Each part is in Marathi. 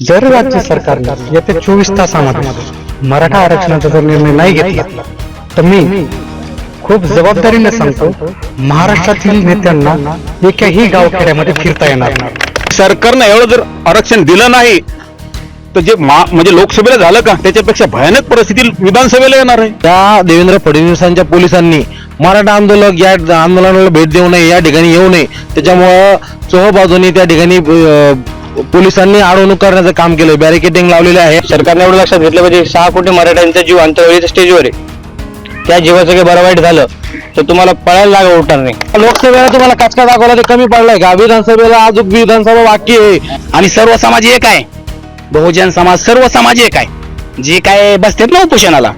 जर राज्य सरकारने येत्या चोवीस तासामध्ये मराठा आरक्षणाचा जर निर्णय नाही घेतला तर मी खूप जबाबदारीने सांगतो महाराष्ट्रातील नेत्यांना एकाही गावखेड्यामध्ये फिरता येणार नाही. सरकारनं एवढं जर आरक्षण दिलं नाही तर जे म्हणजे लोकसभेला झालं का त्याच्यापेक्षा भयानक परिस्थिती विधानसभेला येणार आहे. त्या देवेंद्र फडणवीसांच्या पोलिसांनी मराठा आंदोलक या आंदोलनाला भेट देऊ नये या ठिकाणी येऊ नये त्याच्यामुळं चोहबाजूनी त्या ठिकाणी पोलिसांनी अडवणूक करण्याचं काम केलं बॅरिकेडिंग लावलेले आहे. सरकारने एवढं लक्षात घेतलं पाहिजे सहा कोटी मराठ्यांचा जीव अंतरावरीच्या स्टेजवर आहे. त्या जीवाचं काही बरं वाईट झालं तर तुम्हाला पळायला लागा उठणार नाही. लोकसभेला तुम्हाला काचका दाखवला ते कमी पडलाय का? विधानसभेला अजून विधानसभा बाकी आहे. आणि सर्व समाज एक आहे. बहुजन समाज सर्व समाज एक आहे. जे काय बसतात ना उपोषणाला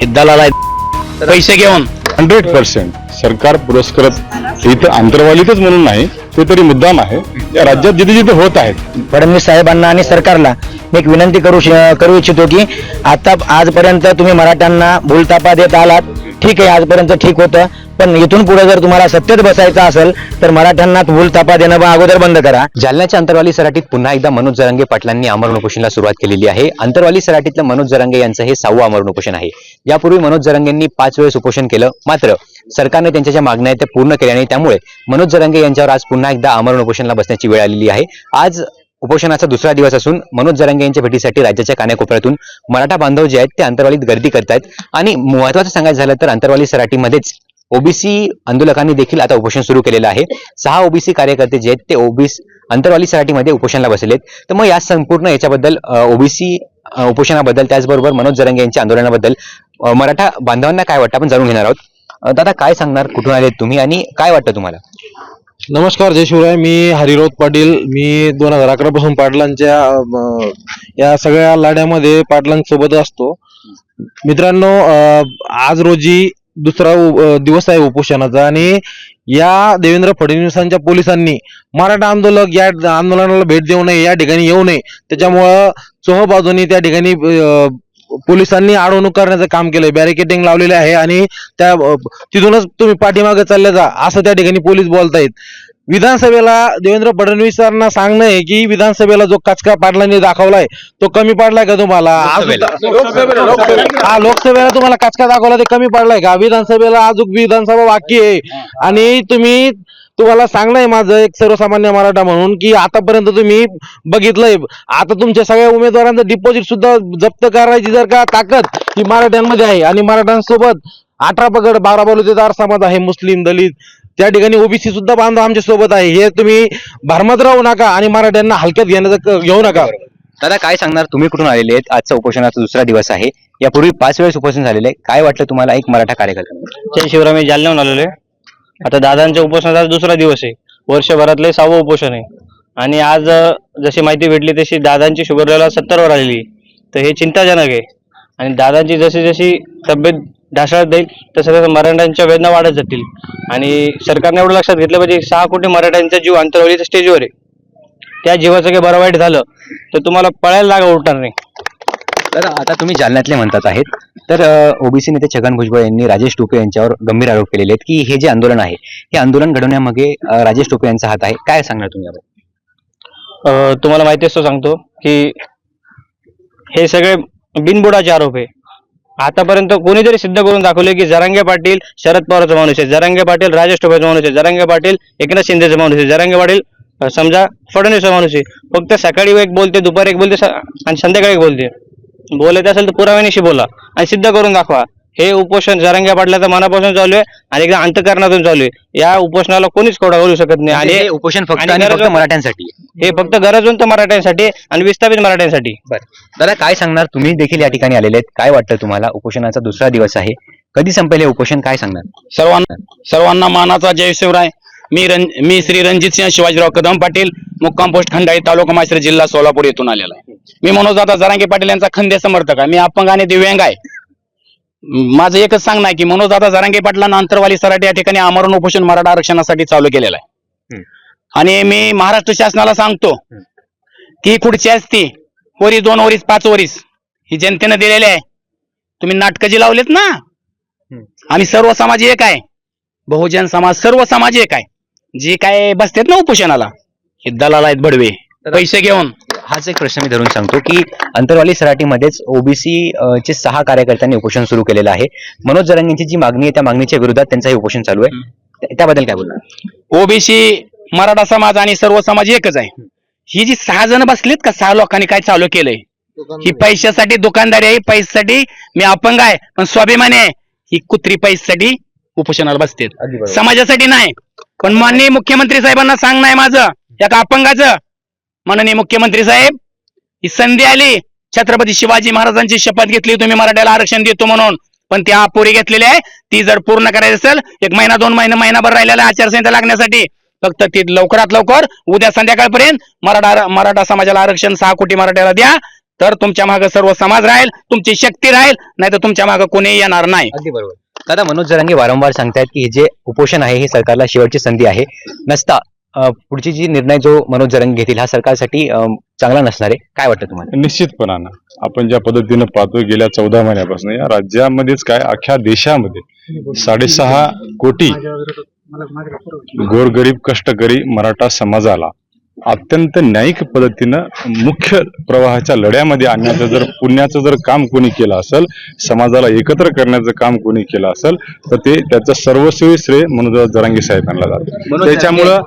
हे दलाल आहेत पैसे घेऊन. हंड्रेड पर्सेंट सरकार पुरस्कृत इथं आंतरवालीतच म्हणून नाही ते तरी मुद्दाम आहे. या राज्यात जिथे जिथे होत आहेत. फडणवीस साहेबांना आणि सरकारला मी एक विनंती करू करू इच्छितो की आता आजपर्यंत तुम्ही मराठ्यांना भूलतापा देत आलात. ठीक आहे आजपर्यंत ठीक होतं. पण इथून पुढे जर तुम्हाला सत्तेत बसायचं असेल तर मराठ्यांना भूलतापा देणं अगोदर बंद करा. जालन्याच्या अंतरवाली सराटीत पुन्हा एकदा मनोज जरांगे पाटलांनी अमरण उपोषणाला सुरुवात केलेली आहे. अंतरवाली सराटीतलं मनोज जरांगे यांचं हे सहावं अमरण उपोषण आहे. यापूर्वी मनोज जरांगेंनी पाच वेळेस उपोषण केलं. मात्र सरकारने त्यांच्या ज्या मागण्या आहेत त्या पूर्ण केल्या नाही. त्यामुळे मनोज जरांगे यांच्यावर आज पुन्हा एकदा अमरण उपोषणाला बसण्याची वेळ आलेली आहे. आज उपोषणाचा दुसरा दिवस असून मनोज जरांगे यांच्या भेटीसाठी राज्याच्या कानाकोपऱ्यातून मराठा बांधव जे आहेत ते अंतरवालीत गर्दी करतायत. आणि महत्वाचं सांगायचं झालं तर अंतरवाली सराटीमध्येच ओबीसी आंदोलकांनी देखील आता उपोषण सुरू केलेलं आहे. सहा ओबीसी कार्यकर्ते जे आहेत ते ओबीसी अंतरवाली सराटीमध्ये उपोषणाला बसलेत. तर मग या संपूर्ण याच्याबद्दल ओबीसी उपोषणाबद्दल त्याचबरोबर मनोज जरंगे यांच्या आंदोलनाबद्दल मराठा बांधवांना काय वाटतं आपण जाणून घेणार आहोत. दादा काय सांगणार? कुठून आले तुम्ही? आणि काय वाटतं तुम्हाला? नमस्कार जय शिवराय. मी हरिरोध पाटील. मी दोन हजार अकरा पासून पाटलांच्या या सगळ्या लढ्यामध्ये पाटलांसोबत असतो. मित्रांनो आज रोजी दुसरा दिवस आहे उपोषणाचा आणि या देवेंद्र फडणवीसांच्या पोलिसांनी मराठा आंदोलक या आंदोलनाला भेट देऊ नये या ठिकाणी येऊ नये. त्याच्यामुळं चोहबाजूनी त्या ठिकाणी पोलिसांनी अडवणूक करण्याचं काम केलंय. बॅरिकेडिंग लावलेले आहे आणि त्या तिथूनच तुम्ही पाठीमागे चालले जा असं त्या ठिकाणी पोलीस बोलतायत. विधानसभेला देवेंद्र फडणवीसांना सांगणं आहे की विधानसभेला जो कचका पाटलांनी दाखवलाय तो कमी पडलाय का तुम्हाला? हा लोकसभेला तुम्हाला कचका दाखवला ते कमी पडलाय का? विधानसभेला अजून विधानसभा बाकी आहे. आणि तुम्ही तुम्हाला सांगणं आहे माझं एक सर्वसामान्य मराठा म्हणून की आतापर्यंत तुम्ही बघितलंय. आता तुमच्या सगळ्या उमेदवारांचं डिपॉझिट सुद्धा जप्त करायची जर का ताकद ही मराठ्यांमध्ये आहे. आणि मराठ्यांसोबत अठरा पगड बारा बलुतेदार समाज आहे मुस्लिम दलित. त्या ठिकाणी ओबीसी सुद्धा बांधव आमच्यासोबत आहे. हे तुम्ही भरमत राहू नका आणि मराठ्यांना हलक्यात घेण्याचं क- घेऊ नका. दादा काय सांगणार? तुम्ही कुठून आलेले आहेत? आजचा उपोषणाचा दुसरा दिवस आहे. यापूर्वी पाच वेळेस उपोषण झालेलं आहे. काय वाटलं तुम्हाला एक मराठा कार्यकर्ता? जय शिवराय मी जालन्याहून आलेलो आहे. आता दादांच्या उपोषणाचा दुसरा दिवस आहे. वर्षभरातले सहावं उपोषण आहे. आणि आज जशी माहिती भेटली तशी दादांची शुगर लेवल सत्तरवर आलेली तर हे चिंताजनक आहे. आणि दादांची जशी जशी तब्येत ढासळत जाईल तसं तसं मराठ्यांच्या वेदना वाढत जातील. आणि सरकारने एवढं लक्षात घेतलं पाहिजे सहा कोटी मराठ्यांचा जीव अंतरवलीच्या स्टेजवर आहे. त्या जीवाचं काही बरं वाईट झालं तर तुम्हाला पळायला लागा उठणार नाही. तर आता तुम्ही जालन्यातले म्हणतात आहेत. तर ओबीसी नेते छगन भुजबळ यांनी राजेश टोपे यांच्यावर गंभीर आरोप केलेले आहेत की हे जे आंदोलन आहे हे आंदोलन घडवण्यामागे राजेश टोपे यांचा हात आहे. काय सांगणार तुम्ही तुम्हाला माहिती असतो सांगतो की हे सगळे बिनबुडाचे आरोप आहे. आतापर्यंत कोणीतरी सिद्ध करून दाखवले की जरांगे पाटील शरद पवारचा माणूस आहे. जरांगे पाटील राजेश टोपेचा माणूस आहे. जरांगे पाटील एकनाथ शिंदेचा माणूस आहे. जरांगे पाटील समजा फडणवीसचा माणूस आहे. फक्त सकाळी एक बोलते दुपारी एक बोलते आणि संध्याकाळी एक बोलते. बोलायचं असेल तर पुराव्यानिशी बोला आणि सिद्ध करून दाखवा. हे उपोषण जरांगे पाटलाचं मनापासून चालू आहे आणि एकदा अंतकरणातून चालू आहे. या उपोषणाला कोणीच कोडा करू शकत नाही. आणि आणि हे उपोषण फक्त आणि आणि फक्त गरज- मराठ्यांसाठी आहे. हे फक्त गरजवंत मराठ्यांसाठी आणि विस्थापित मराठ्यांसाठी. दादा काय सांगणार? तुम्ही देखील या ठिकाणी आलेले आहेत. काय वाटतं तुम्हाला? उपोषणाचा दुसरा दिवस आहे. कधी संपेल हे उपोषण? काय सांगणार? सर्वांना सर्वांना मानाचा जय शिवराय. मी रं मी श्री रणजित सिंह शिवाजीराव कदम पाटील मुक्काम पोस्ट खंडाळी तालुका माश्री जिल्हा सोलापूर येथून आलेला आहे. मी मनोज दादा जरांगे पाटील यांचा खंदे समर्थक आहे. मी अपंग आणि दिव्यांग आहे. माझं एकच सांगणं आहे की मनोज दादा जरांगे पाटलांना अंतरवाली सराटी या ठिकाणी आमरण उपोषण मराठा आरक्षणासाठी चालू केलेलं आहे. आणि मी महाराष्ट्र शासनाला सांगतो की खुर्ची असती वरीस दोन वरीस पाच वरीस ही जनतेनं दिलेली आहे. तुम्ही नाटकं जी लावलेत ना आणि सर्व समाज एक आहे. बहुजन समाज सर्व समाज एक आहे. जे काय बसतात ना उपोषणाला हे दलाल आहेत बडवे पैसे घेऊन. हाच एक प्रश्न मी धरून सांगतो की अंतरवाली सराटीमध्येच ओबीसी चे सहा कार्यकर्त्यांनी उपोषण सुरू केलेलं आहे. मनोज जरांगेंची जी मागणी आहे त्या मागणीच्या विरोधात त्यांचं हे उपोषण चालू आहे. त्या- त्याबद्दल काय बोलणार? ओबीसी मराठा समाज आणि सर्व समाज एकच आहे. ही जी सहा जण बसलीत का सहा लोकांनी काय चालू केलंय? ही पैशासाठी दुकानदारी आहे पैशासाठी मी अपंग आहे पण स्वाभिमानी आहे. ही कुत्री पैशासाठी उपोषणाला बसते. समाजासाठी नाही. पण माननीय मुख्यमंत्री साहेबांना सांगणं आहे माझं एका अपंगाचं. माननीय मुख्यमंत्री साहेब ही संधी आली. छत्रपती शिवाजी महाराजांची शपथ घेतली तुम्ही मराठ्याला आरक्षण देतो म्हणून. पण ती अपुरी घेतलेली आहे. ती जर पूर्ण करायची असेल एक महिना दोन महिना महिनाभर राहिलेला आचारसंहिता लागण्यासाठी. फक्त ती लवकरात लवकर उद्या संध्याकाळपर्यंत मराठा मराठा समाजाला आरक्षण सहा कोटी मराठ्याला द्या. तर तुमच्या मागे सर्व समाज राहील तुमची शक्ती राहील नाही तर तुमच्या मागे कोणी येणार नाही. अगदी बरोबर. दादा मनोज जरांगे वारंवार सांगतायत की हे जे उपोषण आहे ही सरकारला शेवटची संधी आहे. नसता पुढची जी निर्णय जो मनोज जरांगे घेतील हा सरकारसाठी चांगला नसणार आहे. काय वाटतं तुम्हाला? निश्चितपणानं. आपण ज्या पद्धतीनं पाहतोय गेल्या चौदा महिन्यापासून या राज्यामध्येच काय अख्ख्या देशामध्ये साडेसहा कोटी गोरगरीब कष्टकरी मराठा समाजाला अत्यंत न्यायिक पद्धतीनं मुख्य प्रवाहाच्या लढ्यामध्ये आणण्याचं जर पुण्याचं जर काम कोणी केलं असेल समाजाला एकत्र करण्याचं काम कोणी केलं असेल तर ते त्याचं सर्वस्वी श्रेय मनोज जरांगे साहेबांना जातं. त्याच्यामुळं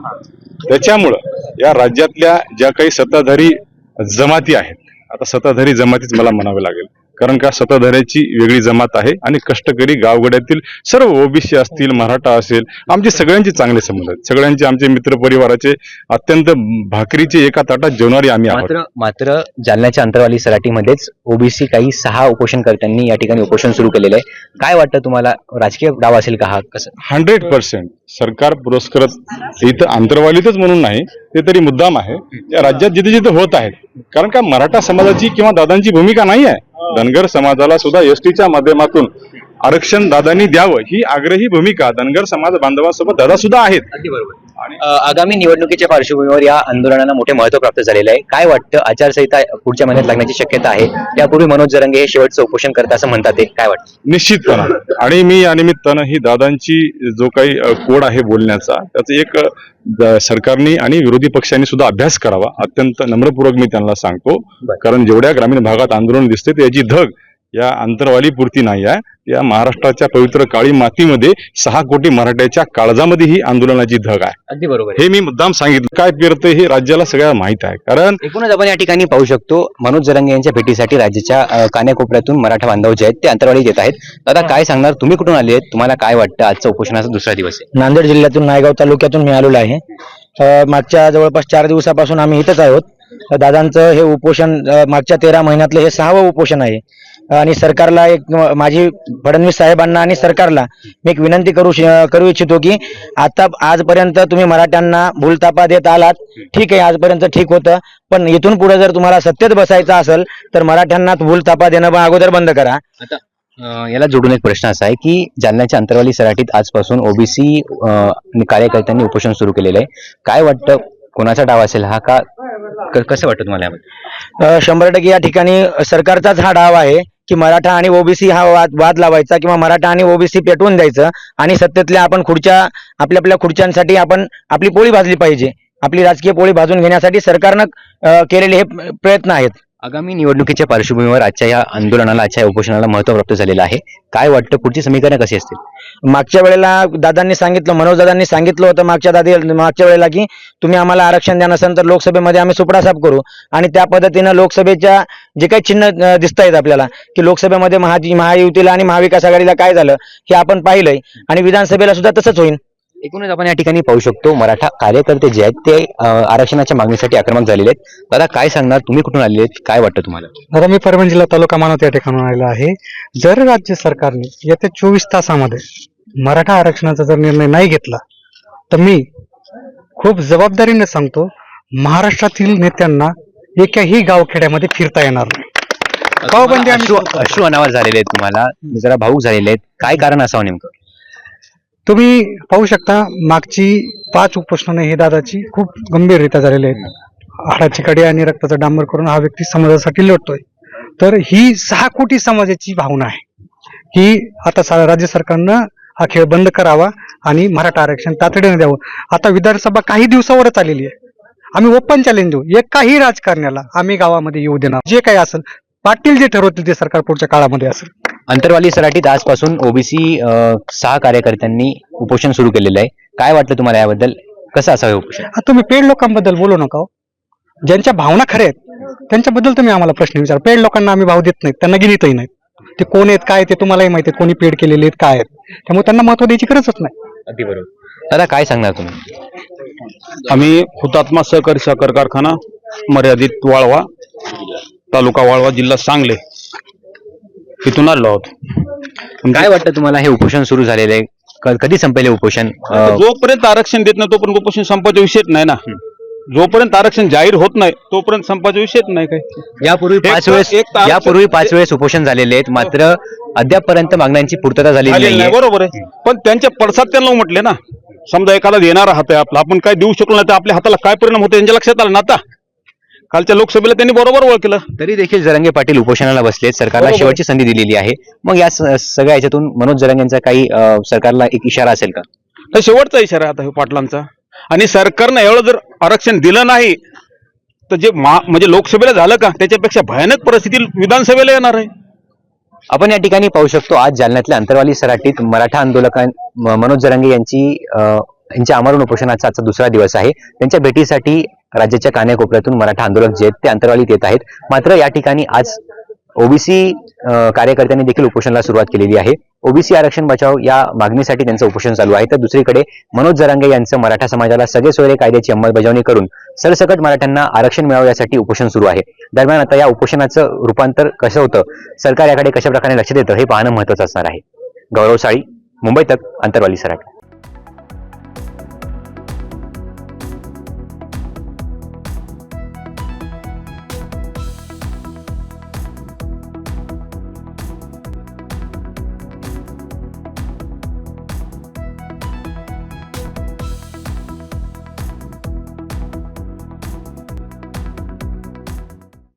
त्याच्यामुळं या राज्यातल्या ज्या काही सत्ताधारी जमाती आहेत आता सत्ताधारी जमातीच मला म्हणावे लागेल कारण का सत्ताधाऱ्याची वेगळी जमात आहे आणि कष्टकरी गावगड्यातील सर्व ओबीसी असतील मराठा असेल आमचे सगळ्यांचे चांगले संबंध आहेत. सगळ्यांचे आमचे मित्र परिवाराचे अत्यंत भाकरीचे एका ताटात जेवणारी आम्ही मात्र मात्र जालन्याच्या अंतरवाली सराटीमध्येच ओबीसी काही सहा उपोषणकर्त्यांनी या ठिकाणी उपोषण सुरू केलेलं आहे. काय वाटतं तुम्हाला? राजकीय डाव असेल का हा? कसं? Hundred percent. सरकार पुरस्कृत इथं आंतरवालीतच म्हणून नाही ते तरी मुद्दाम आहे. या राज्यात जिथे जिथे होत आहेत. कारण का मराठा समाजाची किंवा दादांची भूमिका नाही आहे. धनगर समाजाला सुद्धा एसटीच्या माध्यमातून आरक्षण दादांनी द्यावं ही आग्रही भूमिका धनगर समाज बांधवांसोबत दादा सुद्धा आहेत. अगदी बरोबर. आगामी निवडणुकीच्या पार्श्वभूमीवर या आंदोलनाला मोठे महत्त्व प्राप्त झालेलं आहे. काय वाटतं? आचारसंहिता पुढच्या महिन्यात लागण्याची शक्यता आहे. त्यापूर्वी मनोज जरंगे हे शेवटचं उपोषण करतात असं म्हणतात ते. काय वाटतं? निश्चितपणा. आणि मी या निमित्तानं ही दादांची जो काही अ, कोड आहे बोलण्याचा त्याचा एक अ, द- सरकारने आणि विरोधी पक्षांनी सुद्धा अभ्यास करावा. अत्यंत नम्रपूर्वक मी त्यांना सांगतो. बरं. कारण जेवढ्या ग्रामीण भागात आंदोलन दिसते त्याची धग या अंतरवाली पुरती नाही आहे. या महाराष्ट्राच्या पवित्र काळी मातीमध्ये सहा कोटी मराठ्याच्या काळजामध्ये ही आंदोलनाची धग आहे. अगदी बरोबर हे मी मुद्दाम सांगितलं. काय पेरतंय हे राज्याला सगळ्याला माहीत आहे. कारण एकूणच आपण या ठिकाणी पाहू शकतो मनोज जरंगे यांच्या भेटीसाठी राज्याच्या कान्याकोपऱ्यातून मराठा बांधव जे आहेत ते अंतरवाडीत येत आहेत. दादा काय सांगणार? तुम्ही कुठून आले आहेत? तुम्हाला काय वाटतं? आजचा उपोषणाचा दुसरा दिवस आहे. नांदेड जिल्ह्यातून नायगाव तालुक्यातून मी आलेलो आहे. मागच्या जवळपास चार दिवसापासून आम्ही इथंच आहोत. दादांचं हे उपोषण मागच्या तेरा महिन्यातलं हे सहावं उपोषण आहे. आणि सरकारला एक माझी फडणवीस साहेबांना आणि सरकारला मी एक विनंती करू करू इच्छितो की आता आजपर्यंत तुम्ही मराठ्यांना भूलतापा देत आलात. ठीक आहे आजपर्यंत ठीक होतं. पण इथून पुढे जर तुम्हाला सत्तेत बसायचं असेल तर मराठ्यांना भूलतापा देणं अगोदर बंद करा. याला जोडून एक प्रश्न असा आहे की जालन्याच्या अंतरवाली सराठीत आजपासून ओबीसी कार्यकर्त्यांनी उपोषण सुरू केलेलं आहे. काय वाटतं कोणाचा डाव असेल हा का क- कसं वाटतं तुम्हाला अ, शंभर टक्के या ठिकाणी सरकारचाच हा डाव आहे की मराठा आणि ओबीसी हा वाद वाद लावायचा किंवा मराठा आणि ओबीसी पेटवून द्यायचं आणि सत्तेतल्या आपण खुर्च्या आपल्या आपल्या खुर्च्यांसाठी आपण आपली पोळी भाजली पाहिजे. आपली राजकीय पोळी भाजून घेण्यासाठी सरकारनं अ, केलेले हे प्रयत्न आहेत. आगामी निवडणुकीच्या पार्श्वभूमीवर आजच्या या आंदोलनाला आजच्या या उपोषणाला महत्त्व प्राप्त झालेलं आहे. काय वाटतं पुढची समीकरणं कशी असतील? मागच्या वेळेला दादांनी सांगितलं मनोज दादांनी सांगितलं होतं मागच्या दादी मागच्या वेळेला की तुम्ही आम्हाला आरक्षण द्या नसेल तर लोकसभेमध्ये आम्ही सुपडासाप करू. आणि त्या पद्धतीनं लोकसभेच्या जे काही चिन्ह दिसत आहेत आपल्याला की लोकसभेमध्ये महा महायुतीला आणि महाविकास आघाडीला काय झालं हे आपण पाहिलंय. आणि विधानसभेला सुद्धा तसंच होईल. एकूणच आपण या ठिकाणी पाहू शकतो मराठा कार्यकर्ते जे आहेत ते आरक्षणाच्या मागणीसाठी आक्रमक झालेले आहेत. दादा काय सांगणार? तुम्ही कुठून आलेले आहेत? काय वाटतं तुम्हाला? आता मी परभणी जिल्हा तालुका मानवत या ठिकाणी आलेला आहे. जर राज्य सरकारने येत्या चोवीस तासामध्ये मराठा आरक्षणाचा जर निर्णय नाही घेतला तर मी खूप जबाबदारीने सांगतो महाराष्ट्रातील नेत्यांना एकाही गावखेड्यामध्ये फिरता येणार नाही. अश्रू अनावर झालेले आहेत तुम्हाला. जरा भाऊक झालेले आहेत. काय कारण असावं नेमकं? तुम्ही पाहू शकता मागची पाच उपोषणं हे दादाची खूप गंभीररित्या झालेली आहेत. हाडाची कडी आणि रक्ताचा डांबर करून हा व्यक्ती समाजासाठी लढतोय. तर ही सहा कोटी समाजाची भावना आहे. ही आता सा- राज्य सरकारनं हा खेळ बंद करावा आणि मराठा आरक्षण तातडीने द्यावं. आता विधानसभा काही दिवसावरच आलेली आहे. आम्ही ओपन चॅलेंज देऊ. एकाही राजकारण्याला आम्ही गावामध्ये येऊ देणार. जे काही असेल पाटील जे ठरवतील ते सरकार पुढच्या काळामध्ये असेल. अंतरवाली सराटीत आजपासून ओबीसी सहा कार्यकर्त्यांनी उपोषण सुरू केलेलं आहे. काय वाटतं तुम्हाला याबद्दल? कसं असावं हे उपोषण? तुम्ही पेड लोकांबद्दल बोलू नका हो. ज्यांच्या भावना खऱ्या आहेत त्यांच्याबद्दल तुम्ही आम्हाला प्रश्न विचार. पेड लोकांना आम्ही भाव देत नाहीत त्यांना गिनीतही नाहीत. ते कोण आहेत काय ते तुम्हालाही माहिती आहेत कोणी पेड केलेले आहेत काय आहेत. त्यामुळे त्यांना महत्त्व द्यायची गरजच नाही. अगदी बरोबर. दादा काय सांगणार तुम्ही? आम्ही हुतात्मा सहकारी साखर कारखाना मर्यादित वाळवा तालुका वाळवा जिल्हा सांगली. इथून आलो आहोत. काय वाटतं तुम्हाला हे उपोषण सुरू झालेलं आहे? क- कधी संपेल हे उपोषण? अं, जोपर्यंत आरक्षण देत नाही तोपर्यंत उपोषण संपाचा विषयच नाही ना. जोपर्यंत आरक्षण जाहीर होत नाही तोपर्यंत संपाचा विषयच नाही काय यापूर्वी एक पाच तर- वेळेस एक तर आरक्षण- यापूर्वी पाच वेळेस उपोषण झालेले आहेत मात्र अद्यापपर्यंत मागण्यांची पूर्तता झालेली नाही बरोबर आहे. पण त्यांच्या पडसाद त्यांना म्हटले ना. समजा एखादा देणारा हात आहे आपला आपण काय देऊ शकलो नाही तर आपल्या हाताला काय परिणाम होतो यांच्या लक्षात आलं ना आता? कालच्या लोकसभेला त्यांनी बरोबर ओळखलं तरी देखील जरंगे पाटील उपोषणाला बसलेत. सरकारला बरोबर. शेवटची संधी दिलेली आहे. मग या स- सगळ्या याच्यातून मनोज जरंगेंचा काही अं, सरकारला एक इशारा असेल का? तर शेवटचा इशारा आता हे पाटलांचा. आणि सरकारनं एवढं जर आरक्षण दिलं नाही तर जे मा म्हणजे लोकसभेला झालं का त्याच्यापेक्षा भयानक परिस्थिती विधानसभेला येणार आहे. आपण या ठिकाणी पाहू शकतो आज जालन्यातल्या अंतरवाली सराटीत मराठा आंदोलकां म- मनोज जरांगे यांची अं, यांच्या आमरण उपोषणाचा आजचा दुसरा दिवस आहे. त्यांच्या भेटीसाठी राज्याच्या कान्याकोपऱ्यातून मराठा आंदोलक जे आहेत ते अंतरवालीत येत आहेत. मात्र या ठिकाणी आज ओबीसी कार्यकर्त्यांनी देखील उपोषणाला सुरुवात केलेली आहे. ओबीसी आरक्षण बचाव या मागणीसाठी त्यांचं उपोषण चालू आहे. तर दुसरीकडे मनोज जरांगे यांचं मराठा समाजाला सगळे सोयरे कायद्याची अंमलबजावणी करून सरसकट मराठ्यांना आरक्षण मिळावं यासाठी उपोषण सुरू आहे. दरम्यान आता या उपोषणाचं रूपांतर कसं होतं सरकार याकडे कशा प्रकारे लक्ष देतं हे पाहणं महत्वाचं असणार आहे. गौरव साळी मुंबई तक अंतरवाली सराट.